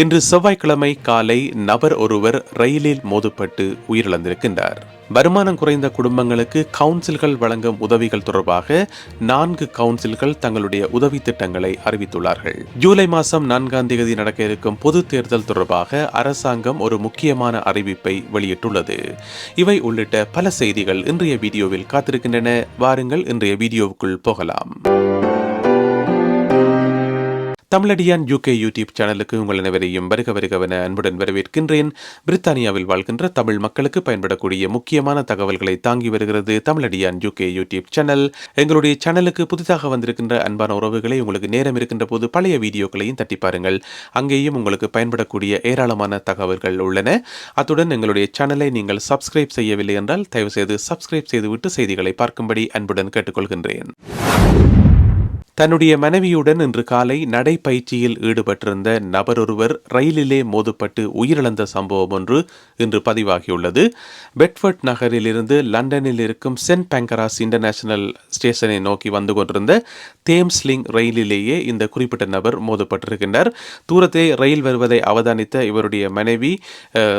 இன்று செவ்வாய்க்கிழமை காலை நபர் ஒருவர் ரயிலில் மோதுப்பட்டு உயிரிழந்திருக்கின்றார். வருமானம் குறைந்த குடும்பங்களுக்கு கவுன்சில்கள் வழங்கும் உதவிகள் தொடர்பாக நான்கு கவுன்சில்கள் தங்களுடைய உதவி திட்டங்களை அறிவித்துள்ளார்கள். ஜூலை மாதம் நான்காம் தேதி நடக்க இருக்கும் பொது தேர்தல் தொடர்பாக அரசாங்கம் ஒரு முக்கியமான அறிவிப்பை வெளியிட்டுள்ளது. இவை உள்ளிட்ட பல செய்திகள் இன்றைய வீடியோவில் காத்திருக்கின்றன. வாருங்கள் இன்றைய வீடியோவுக்குள் போகலாம். தமிழடியான் யூகே யூடியூப் சேனலுக்கு உங்கள் அனைவரையும் வருக வருகவென அன்புடன் வரவேற்கின்றேன். பிரித்தானியாவில் வாழ்கின்ற தமிழ் மக்களுக்கு பயன்படக்கூடிய முக்கியமான தகவல்களை தாங்கி வருகிறது தமிழடியான் யூகே யூடியூப் சேனல் எங்களுடைய சேனலுக்கு புதிதாக வந்திருக்கின்ற அன்பான உறவுகளை உங்களுக்கு நேரம் இருக்கின்ற போது பழைய வீடியோக்களையும் தட்டி பாருங்கள். அங்கேயும் உங்களுக்கு பயன்படக்கூடிய ஏராளமான தகவல்கள் உள்ளன. அத்துடன் எங்களுடைய சேனலை நீங்கள் சப்ஸ்கிரைப் செய்யவில்லை என்றால் தயவுசெய்து சப்ஸ்கிரைப் செய்துவிட்டு செய்திகளை பார்க்கும்படி அன்புடன் கேட்டுக்கொள்கின்றேன். தன்னுடைய மனைவியுடன் இன்று காலை நடைப்பயிற்சியில் ஈடுபட்டிருந்த நபரொருவர் ரயிலிலே மோதப்பட்டு உயிரிழந்த சம்பவம் ஒன்று இன்று பதிவாகியுள்ளது. பெட்ஃபர்ட் நகரிலிருந்து லண்டனில் இருக்கும் சென்ட் பேங்கராஸ் இன்டர்நேஷனல் ஸ்டேஷனை நோக்கி வந்து கொண்டிருந்த தேம்ஸ்லிங் ரயிலிலேயே இந்த குறிப்பிட்ட நபர் மோதப்பட்டிருக்கின்றார். தூரத்திலே ரயில் வருவதை அவதானித்த இவருடைய மனைவி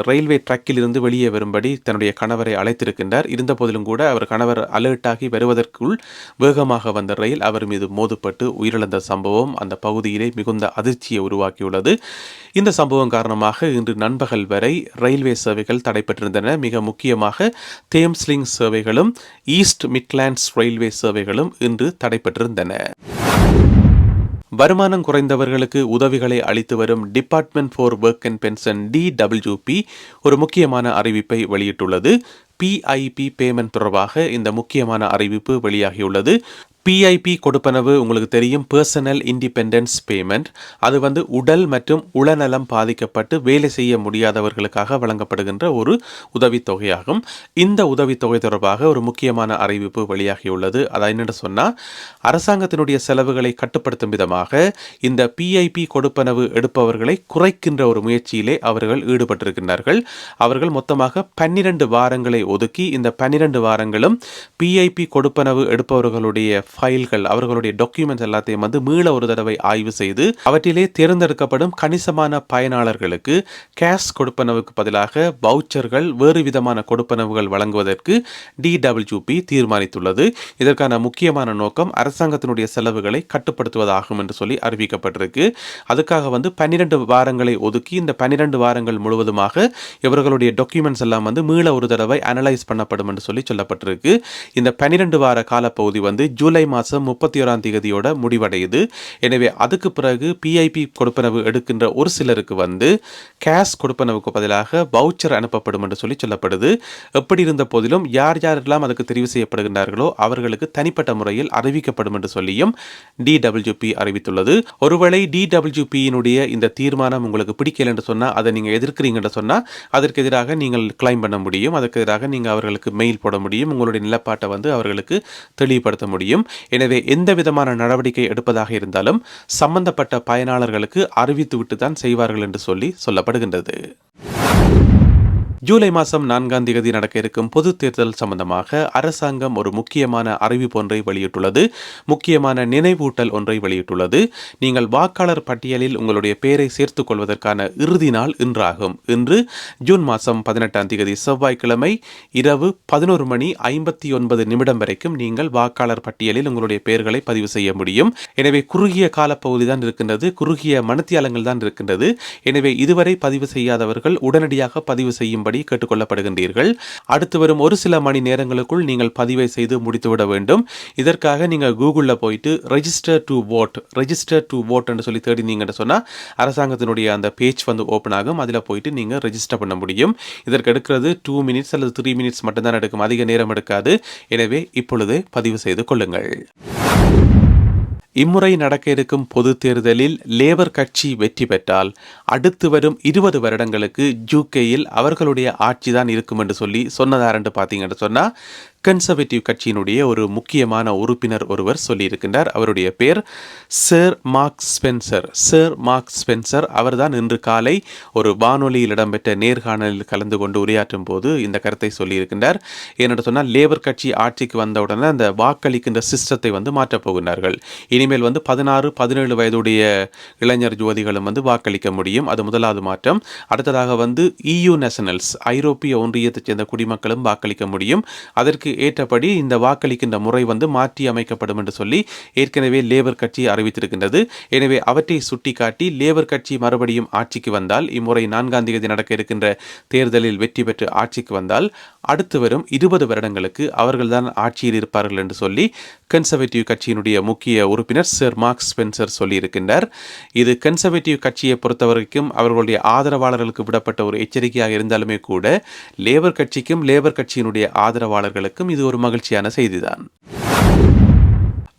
ரயில்வே ட்ரக்கிலிருந்து வெளியே வரும்படி தன்னுடைய கணவரை அழைத்திருக்கின்றார். இருந்த போதிலும் கூட அவர் கணவர் அலர்ட்டாகி வருவதற்குள் வேகமாக வந்த ரயில் அவர் மீது மோதப்பட்டு ஏற்பட்டு உயிரிழந்த சம்பவம் அந்த பகுதியிலே மிகுந்த அதிர்ச்சியை உருவாக்கியுள்ளது. இந்த சம்பவம் காரணமாக இன்று நண்பகல் வரை ரயில்வே சேவைகள் தடைபெற்றிருந்தன மிக முக்கியமாக தேம்ஸ்லிங் சேவைகளும் ஈஸ்ட் மிட்லாண்ட்ஸ் ரயில்வே சேவைகளும் இன்று தடைபெற்றிருந்தன வருமானம் குறைந்தவர்களுக்கு உதவிகளை அளித்து வரும் department for work and pension DWP ஒரு முக்கியமான அறிவிப்பை வெளியிட்டுள்ளது. பிஐபி பேமெண்ட் தொடர்பாக இந்த முக்கியமான அறிவிப்பு வெளியாகியுள்ளது. பிஐபி கொடுப்பனவு உங்களுக்கு தெரியும் பர்சனல் இண்டிபெண்டன்ஸ் பேமெண்ட் அது வந்து உடல் மற்றும் உளநலம் பாதிக்கப்பட்டு வேலை செய்ய முடியாதவர்களுக்காக வழங்கப்படுகின்ற ஒரு உதவித்தொகையாகும். இந்த உதவித்தொகை தொடர்பாக ஒரு முக்கியமான அறிவிப்பு வெளியாகியுள்ளது. அதை என்னென்னு சொன்னால் அரசாங்கத்தினுடைய செலவுகளை கட்டுப்படுத்தும் விதமாக இந்த பிஐபி கொடுப்பனவு எடுப்பவர்களை குறைக்கின்ற ஒரு முயற்சியிலே அவர்கள் ஈடுபட்டிருக்கின்றார்கள். அவர்கள் மொத்தமாக பன்னிரண்டு வாரங்களை ஒதுக்கி இந்த பன்னிரண்டு வாரங்களும் பிஐபி கொடுப்பனவு எடுப்பவர்களுடைய ஃபைல்கள் அவர்களுடைய டாக்குமெண்ட்ஸ் எல்லாத்தையும் வந்து மீள ஒரு தடவை ஆய்வு செய்து அவற்றிலே தேர்ந்தெடுக்கப்படும் கணிசமான பயனாளர்களுக்கு கேஷ் கொடுப்பனவுக்கு பதிலாக வவுச்சர்கள் வேறு விதமான கொடுப்பனவுகள் வழங்குவதற்கு டிடபிள்யூபி தீர்மானித்துள்ளது. இதற்கான முக்கியமான நோக்கம் அரசாங்கத்தினுடைய செலவுகளை கட்டுப்படுத்துவதாகும் என்று சொல்லி அறிவிக்கப்பட்டிருக்கு. அதுக்காக வந்து பன்னிரண்டு வாரங்களை ஒதுக்கி இந்த பன்னிரண்டு வாரங்கள் முழுவதுமாக இவர்களுடைய டாக்குமெண்ட்ஸ் எல்லாம் வந்து மீள ஒரு தடவை அனலைஸ் பண்ணப்படும் என்று சொல்லி சொல்லப்பட்டிருக்கு. இந்த பன்னிரண்டு வார காலப்பகுதி வந்து ஜூலை மாதம் முப்பத்தி ஓராம் தேதியோட முடிவடையுது. எனவே அதுக்கு பிறகு பிஐபி கொடுப்பனவு எடுக்கின்ற ஒரு சிலருக்கு வந்து கேஷ் கொடுப்பனவுக்கு பதிலாக வவுச்சர் அனுப்பப்படும் என்று சொல்லி சொல்லப்படுது. எப்படி இருந்த போதிலும் யார் யாரெல்லாம் அதுக்கு தெரிவு செய்யப்படுகின்றார்களோ அவர்களுக்கு தனிப்பட்ட முறையில் அறிவிக்கப்படும் என்று சொல்லியும் டிடபிள்யூபி அறிவித்துள்ளது. ஒருவேளை டிடபிள்யூபியினுடைய இந்த தீர்மானம் உங்களுக்கு பிடிக்கல என்று சொன்னால் அதை நீங்கள் எதிர்க்கிறீங்கன்னு சொன்னால் அதற்கு எதிராக நீங்கள் கிளைம் பண்ண முடியும். அதற்கு எதிராக நீங்கள் அவர்களுக்கு மெயில் போட முடியும். உங்களுடைய நிலப்பாட்டை வந்து அவர்களுக்கு தெளிவுபடுத்த முடியும். எனவே எந்த விதமான நடவடிக்கை எடுப்பதாக இருந்தாலும் சம்பந்தப்பட்ட பயனாளர்களுக்கு அறிவித்துவிட்டு தான் செய்வார்கள் என்று சொல்லி சொல்லப்படுகின்றது. ஜூலை மாதம் நான்காம் தேதி நடக்க இருக்கும் பொது தேர்தல் சம்பந்தமாக அரசாங்கம் ஒரு முக்கியமான அறிவிப்பு ஒன்றை வெளியிட்டுள்ளது. முக்கியமான நினைவூட்டல் ஒன்றை வெளியிட்டுள்ளது. நீங்கள் வாக்காளர் பட்டியலில் உங்களுடைய பெயரை சேர்த்துக் கொள்வதற்கான இறுதி நாள் இன்றாகும். இன்று ஜூன் மாதம் பதினெட்டாம் தேதி செவ்வாய்க்கிழமை இரவு பதினோரு மணி ஐம்பத்தி ஒன்பது நிமிடம் வரைக்கும் நீங்கள் வாக்காளர் பட்டியலில் உங்களுடைய பெயர்களை பதிவு செய்ய முடியும். எனவே குறுகிய காலப்பகுதி தான் இருக்கின்றது. குறுகிய மனத்தியாலங்கள் தான் இருக்கின்றது. எனவே இதுவரை பதிவு செய்யாதவர்கள் உடனடியாக பதிவு செய்யும் செய்யும்படி கேட்டுக்கொள்ளப்படுகின்றீர்கள். அடுத்து வரும் ஒரு சில மணி நேரங்களுக்குள் நீங்கள் பதிவை செய்து முடித்துவிட வேண்டும். இதற்காக நீங்கள் கூகுளில் போயிட்டு register to vote register to vote என்று சொல்லி தேடினீங்கன்னு சொன்னால் அரசாங்கத்தினுடைய அந்த பேஜ் வந்து ஓப்பன் ஆகும். அதில் போயிட்டு நீங்கள் ரெஜிஸ்டர் பண்ண முடியும். இதற்கு எடுக்கிறது டூ மினிட்ஸ் அல்லது த்ரீ மினிட்ஸ் மட்டும்தான் எடுக்கும். அதிக நேரம் எடுக்காது. எனவே இப்பொழுதே பதிவு செய்து கொள்ளுங்கள். இம்முறை நடக்க இருக்கும் பொது தேர்தலில் லேபர் கட்சி வெற்றி பெற்றால் அடுத்து வரும் இருபது வருடங்களுக்கு ஜூகேயில் அவர்களுடைய ஆட்சி தான் இருக்கும் என்று சொல்லி சொன்னதாரண்டு பார்த்தீங்கன்னு சொன்னால் கன்சர்வேட்டிவ் கட்சியினுடைய ஒரு முக்கியமான உறுப்பினர் ஒருவர் சொல்லியிருக்கின்றார். அவருடைய பேர் sir Mark Spencer sir Mark Spencer அவர்தான் இன்று காலை ஒரு வானொலியில் இடம்பெற்ற நேர்காணலில் கலந்து கொண்டு உரையாற்றும் போது இந்த கருத்தை சொல்லியிருக்கின்றார். ஏனென்று சொன்னால் லேபர் கட்சி ஆட்சிக்கு வந்தவுடனே அந்த வாக்களிக்கின்ற சிஸ்டத்தை வந்து மாற்றப் போகிறார்கள் இனிமேல் வந்து பதினாறு பதினேழு வயதுடைய இளைஞர் ஜோதிகளும் வந்து வாக்களிக்க முடியும். அது முதலாவது மாற்றம். அடுத்ததாக வந்து இயு நேஷனல்ஸ் ஐரோப்பிய ஒன்றியத்தைச் சேர்ந்த குடிமக்களும் வாக்களிக்க முடியும். அதற்கு ஏற்றபடி இந்த வாக்களிக்கின்ற முறை வந்து மாற்றி அமைக்கப்படும் என்று சொல்லி ஏற்கனவே லேபர் கட்சி அறிவித்திருக்கின்றது. எனவே அவற்றை சுட்டிக்காட்டி லேபர் கட்சி மறுபடியும் ஆட்சிக்கு வந்தால் இம்முறை நான்காம் தேதி நடக்க இருக்கின்ற தேர்தலில் வெற்றி பெற்று ஆட்சிக்கு வந்தால் அடுத்து வரும் இருபது வருடங்களுக்கு அவர்கள்தான் ஆட்சியில் இருப்பார்கள் என்று சொல்லி கன்சர்வேட்டிவ் கட்சியினுடைய முக்கிய உறுப்பினர் சர் மார்க் ஸ்பென்சர் சொல்லியிருக்கின்றார். இது கன்சர்வேட்டிவ் கட்சியை பொறுத்தவரைக்கும் அவர்களுடைய ஆதரவாளர்களுக்கு விடப்பட்ட ஒரு எச்சரிக்கையாக இருந்தாலுமே கூட லேபர் கட்சிக்கும் லேபர் கட்சியினுடைய ஆதரவாளர்களுக்கும் இது ஒரு மகிழ்ச்சியான செய்திதான்.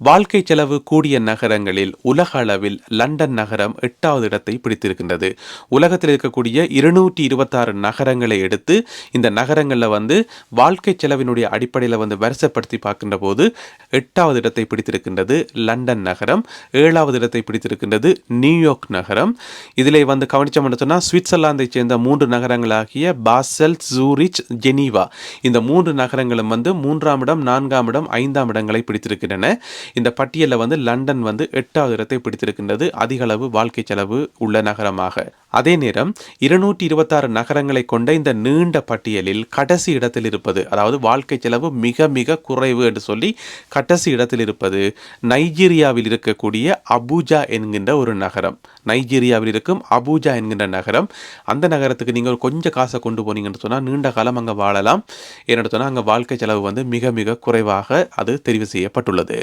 வாழ்க்கை செலவு கூடிய நகரங்களில் உலக அளவில் லண்டன் நகரம் எட்டாவது இடத்தை பிடித்திருக்கின்றது. உலகத்தில் இருக்கக்கூடிய இருநூற்றி இருபத்தாறு நகரங்களை எடுத்து இந்த நகரங்களில் வந்து வாழ்க்கை செலவினுடைய அடிப்படையில் வந்து வரிசைப்படுத்தி பார்க்கின்ற போது எட்டாவது இடத்தை பிடித்திருக்கின்றது லண்டன் நகரம் ஏழாவது இடத்தை பிடித்திருக்கின்றது நியூயார்க் நகரம். இதில் வந்து கவனிச்சோம்னு சொன்னால் சுவிட்சர்லாந்தை சேர்ந்த மூன்று நகரங்களாகிய பாசல் ஜூரிச் ஜெனீவா. இந்த மூன்று நகரங்களும் வந்து மூன்றாம் இடம் நான்காம் இடம் ஐந்தாம் இடங்களை பிடித்திருக்கின்றன. இந்த பட்டியலில் வந்து லண்டன் வந்து எட்டாவது இடத்தை பிடித்திருக்கின்றது. அதிக அளவு வாழ்க்கை செலவு உள்ள நகரமாக. அதே நேரம் இருநூற்றி இருபத்தாறு நகரங்களை கொண்ட இந்த நீண்ட பட்டியலில் கடைசி இடத்தில் இருப்பது அதாவது வாழ்க்கை செலவு மிக மிக குறைவு என்று சொல்லி கடைசி இடத்தில் இருப்பது நைஜீரியாவில் இருக்கக்கூடிய அபூஜா என்கின்ற ஒரு நகரம். நைஜீரியாவில் இருக்கும் அபூஜா என்கின்ற நகரம். அந்த நகரத்துக்கு நீங்கள் கொஞ்சம் காசை கொண்டு போனீங்கன்னு சொன்னால் நீண்ட காலம் அங்கே வாழலாம். ஏன்னு சொன்னால் அங்கே வாழ்க்கை செலவு வந்து மிக மிக குறைவாக அது தெரிவு செய்யப்பட்டுள்ளது.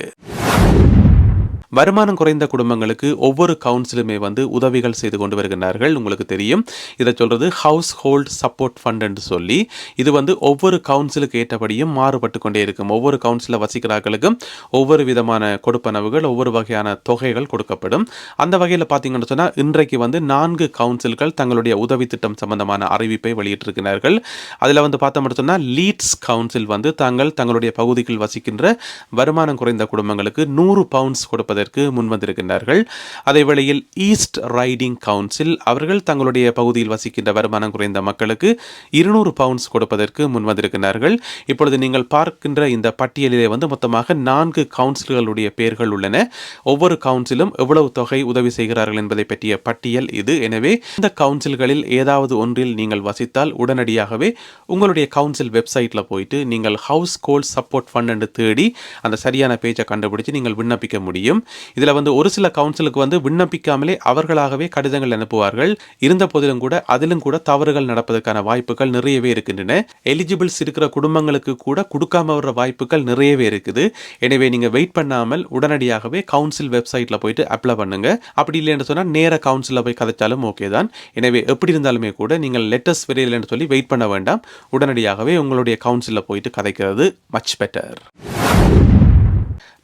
வருமானம் குறைந்த குடும்பங்களுக்கு ஒவ்வொரு கவுன்சிலுமே வந்து உதவிகள் செய்து கொண்டு வருகின்றார்கள். உங்களுக்கு தெரியும். இதை சொல்றது ஹவுஸ் ஹோல்ட் சப்போர்ட் ஃபண்ட் என்று சொல்லி இது வந்து ஒவ்வொரு கவுன்சிலுக்கு ஏற்றபடியும் மாறுபட்டு கொண்டே இருக்கும். ஒவ்வொரு கவுன்சிலில் வசிக்கிறார்களுக்கும் ஒவ்வொரு விதமான கொடுப்பனவுகள் ஒவ்வொரு வகையான தொகைகள் கொடுக்கப்படும். அந்த வகையில் பார்த்தீங்கன்னு சொன்னால் இன்றைக்கு வந்து நான்கு கவுன்சில்கள் தங்களுடைய உதவி திட்டம் சம்பந்தமான அறிவிப்பை வெளியிட்டிருக்கிறார்கள். அதில் வந்து பார்த்தோம்னு சொன்னால் லீட்ஸ் கவுன்சில் வந்து தாங்கள் தங்களுடைய பகுதிகள் வசிக்கின்ற வருமானம் குறைந்த குடும்பங்களுக்கு நூறு பவுண்ட்ஸ் கொடுப்பதற்கு முன்வந்திருக்கின்றார்கள் அதே வேளையில் ஈஸ்ட் ரைடிங் கவுன்சில் அவர்கள் தங்களுடைய பகுதியில் வசிக்கின்ற வருமானம் குறைந்த மக்களுக்கு இருநூறு பவுண்ட்ஸ் கொடுப்பதற்கு முன்வந்திருக்கிறார்கள் இப்பொழுது நீங்கள் பார்க்கின்ற இந்த பட்டியலிலே வந்து மொத்தமாக நான்கு கவுன்சில்களுடைய பெயர்கள் உள்ளன. ஒவ்வொரு கவுன்சிலும் எவ்வளவு தொகை உதவி செய்கிறார்கள் என்பதை பற்றிய பட்டியல் இது. எனவே இந்த கவுன்சில்களில் ஏதாவது ஒன்றில் நீங்கள் வசித்தால் உடனடியாகவே உங்களுடைய கவுன்சில் வெப்சைட்ல போயிட்டு நீங்கள் ஹவுஸ் கோல் சப்போர்ட் ஃபண்ட் என்று தேடி அந்த சரியான பேஜை கண்டுபிடிச்சு நீங்கள் விண்ணப்பிக்க முடியும். இதில் வந்து ஒரு சில கவுன்சிலுக்கு வந்து விண்ணப்பிக்காமலே அவர்களாகவே கடிதங்கள் அனுப்புவார்கள். இருந்த போதிலும் கூட அதிலும் கூட தவறுகள் நடப்பதற்கான வாய்ப்புகள் நிறையவே இருக்கின்றன. எலிஜிபிள்ஸ் இருக்கிற குடும்பங்களுக்கு கூட கொடுக்காம வர்ற வாய்ப்புகள் நிறையவே இருக்குது. எனவே நீங்கள் வெயிட் பண்ணாமல் உடனடியாகவே கவுன்சில் வெப்சைட்டில் போயிட்டு அப்ளை பண்ணுங்க. அப்படி இல்லைன்னு சொன்னால் நேர கவுன்சிலில் போய் கதைச்சாலும் ஓகே தான். எனவே எப்படி இருந்தாலுமே கூட நீங்கள் லெட்டர்ஸ் வரையில்லைன்னு சொல்லி வெயிட் பண்ண வேண்டாம். உடனடியாகவே உங்களுடைய கவுன்சிலில் போயிட்டு கதைக்கிறது மச் பெட்டர்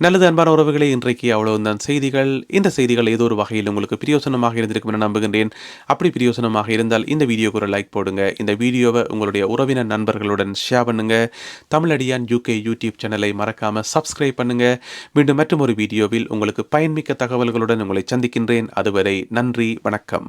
நல்லது அன்பான உறவுகளே இன்றைக்கு அவ்வளவுதான். செய்திகள் இந்த செய்திகள் ஏதோ ஒரு வகையில் உங்களுக்கு பிரியோசனமாக இருந்திருக்கும் என நம்புகின்றேன். அப்படி பிரியோசனமாக இருந்தால் இந்த வீடியோக்கு ஒரு லைக் போடுங்க. இந்த வீடியோவை உங்களுடைய உறவினர் நண்பர்களுடன் ஷேர் பண்ணுங்க. தமிழடியான் யூகே யூடியூப் சேனலை மறக்காம சப்ஸ்கிரைப் பண்ணுங்க. மீண்டும் மற்றும் ஒரு வீடியோவில் உங்களுக்கு பயன்மிக்க தகவல்களுடன் உங்களை சந்திக்கின்றேன். அதுவரை நன்றி வணக்கம்.